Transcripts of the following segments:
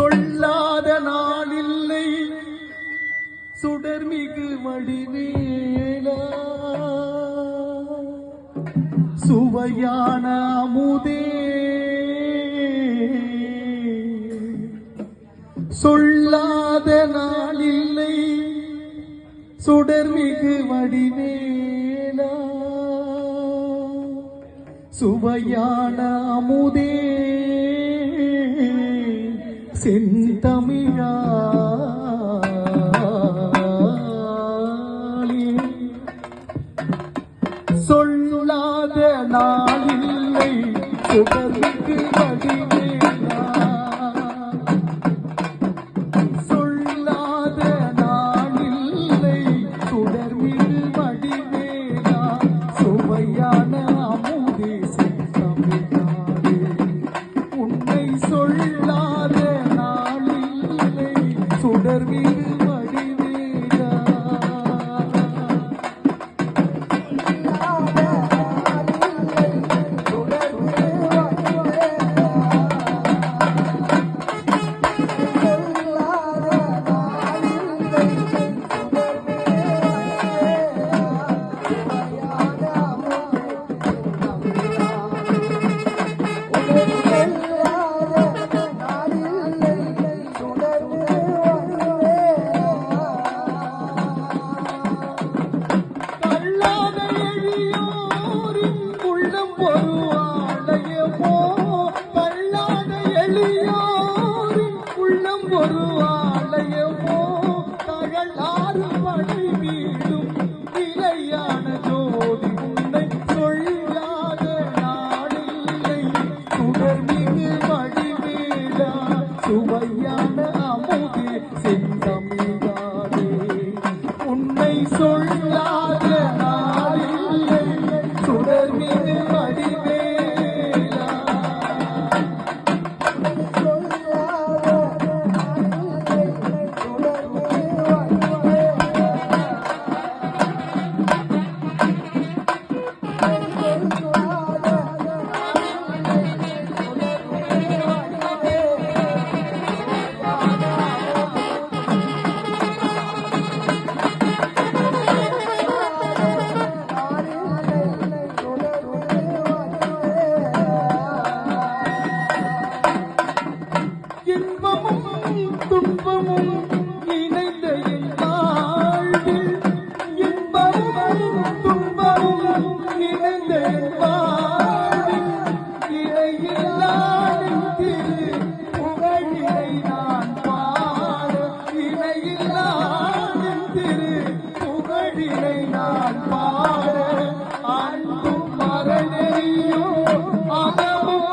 சொல்லாத நாளில்லை. சுடர்மிகு வடிவேலா சுவையான அமுதே. சொல்லாத நாளில்லை. சுடர்மிகு வடிவேலா சுவையான அமுதே. செந்தமிழா சொல்லாத நாளில்லை சுகத்துக்கு பதிவேனா சொல்லாத நாளில்லை சுடர்மிகு வடிவேனா சுவையான Termine ಸುಭಯ್ಯನ ಅಮುಗೆ ಸಿಗ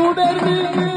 Duberville.